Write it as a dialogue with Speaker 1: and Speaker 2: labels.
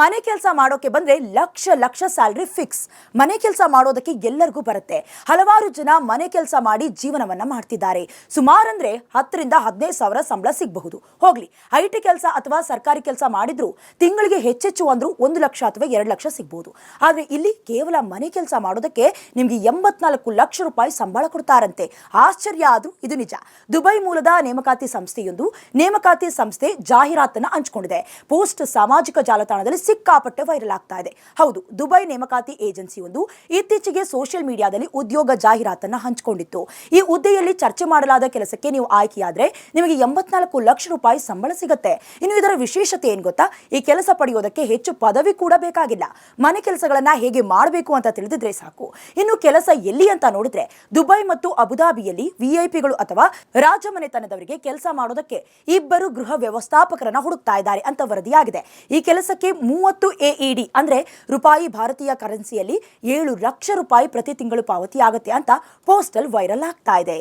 Speaker 1: ಮನೆ ಕೆಲಸ ಮಾಡೋಕೆ ಬಂದ್ರೆ ಲಕ್ಷ ಲಕ್ಷ ಸ್ಯಾಲ್ರಿ ಫಿಕ್ಸ್. ಮನೆ ಕೆಲಸ ಮಾಡೋದಕ್ಕೆ ಎಲ್ಲರಿಗೂ ಬರುತ್ತೆ. ಹಲವಾರು ಜನ ಮನೆ ಕೆಲಸ ಮಾಡಿ ಜೀವನವನ್ನ ಮಾಡ್ತಿದ್ದಾರೆ. ಸುಮಾರಂದ್ರೆ ಹತ್ತರಿಂದ ಹದಿನೈದು ಸಾವಿರ ಸಂಬಳ ಸಿಗಬಹುದು. ಹೋಗ್ಲಿ ಐ ಟಿ ಕೆಲಸ ಅಥವಾ ಸರ್ಕಾರಿ ಕೆಲಸ ಮಾಡಿದ್ರು ತಿಂಗಳಿಗೆ ಹೆಚ್ಚೆಚ್ಚು ಅಂದ್ರು ಒಂದು ಲಕ್ಷ ಅಥವಾ ಎರಡು ಲಕ್ಷ ಸಿಗ್ಬಹುದು. ಆದ್ರೆ ಇಲ್ಲಿ ಕೇವಲ ಮನೆ ಕೆಲಸ ಮಾಡೋದಕ್ಕೆ ನಿಮ್ಗೆ ಎಂಬತ್ನಾಲ್ಕು ಲಕ್ಷ ರೂಪಾಯಿ ಸಂಬಳ ಕೊಡ್ತಾರಂತೆ. ಆಶ್ಚರ್ಯ ಆದ್ರೂ ಇದು ನಿಜ. ದುಬೈ ಮೂಲದ ನೇಮಕಾತಿ ಸಂಸ್ಥೆಯೊಂದು ನೇಮಕಾತಿ ಸಂಸ್ಥೆ ಜಾಹೀರಾತನ್ನು ಹಂಚಿಕೊಂಡಿದೆ. ಪೋಸ್ಟ್ ಸಾಮಾಜಿಕ ಜಾಲತಾಣದಲ್ಲಿ ಸಿಕ್ಕಾಪಟ್ಟೆ ವೈರಲ್ ಆಗ್ತಾ ಇದೆ. ಹೌದು, ದುಬೈ ನೇಮಕಾತಿ ಏಜೆನ್ಸಿಯೊಂದು ಇತ್ತೀಚೆಗೆ ಸೋಷಿಯಲ್ ಮೀಡಿಯಾದಲ್ಲಿ ಉದ್ಯೋಗ ಜಾಹೀರಾತನ್ನ ಹಂಚಿಕೊಂಡಿತ್ತು. ಈ ಹುದ್ದೆಯಲ್ಲಿ ಚರ್ಚೆ ಮಾಡಲಾದ ಕೆಲಸಕ್ಕೆ ನೀವು ಆಯ್ಕೆಯಾದ್ರೆ ನಿಮಗೆ ಎಂಬತ್ನಾಲ್ಕು ಲಕ್ಷ ರೂಪಾಯಿ ಸಂಬಳ ಸಿಗುತ್ತೆ. ಇನ್ನು ಇದರ ವಿಶೇಷತೆ ಏನ್ ಗೊತ್ತಾ? ಈ ಕೆಲಸ ಪಡೆಯೋದಕ್ಕೆ ಹೆಚ್ಚು ಪದವಿ ಕೂಡ ಬೇಕಾಗಿಲ್ಲ. ಮನೆ ಕೆಲಸಗಳನ್ನ ಹೇಗೆ ಮಾಡಬೇಕು ಅಂತ ತಿಳಿದಿದ್ರೆ ಸಾಕು. ಇನ್ನು ಕೆಲಸ ಎಲ್ಲಿ ಅಂತ ನೋಡಿದ್ರೆ ದುಬೈ ಮತ್ತು ಅಬುದಾಬಿಯಲ್ಲಿ ವಿಐಪಿಗಳು ಅಥವಾ ರಾಜಮನೆತನದವರಿಗೆ ಕೆಲಸ ಮಾಡೋದಕ್ಕೆ ಇಬ್ಬರು ಗೃಹ ವ್ಯವಸ್ಥಾಪಕರನ್ನ ಹುಡುಕ್ತಾ ಇದ್ದಾರೆ ಅಂತ ವರದಿಯಾಗಿದೆ. ಈ ಕೆಲಸಕ್ಕೆ ಮೂವತ್ತು ಎ ಇ ಡಿ ಅಂದ್ರೆ ರೂಪಾಯಿ ಭಾರತೀಯ ಕರೆನ್ಸಿಯಲ್ಲಿ ಏಳು ಲಕ್ಷ ರೂಪಾಯಿ ಪ್ರತಿ ತಿಂಗಳು ಪಾವತಿ ಆಗುತ್ತೆ ಅಂತ ಪೋಸ್ಟಲ್ ವೈರಲ್ ಆಗ್ತಾ ಇದೆ.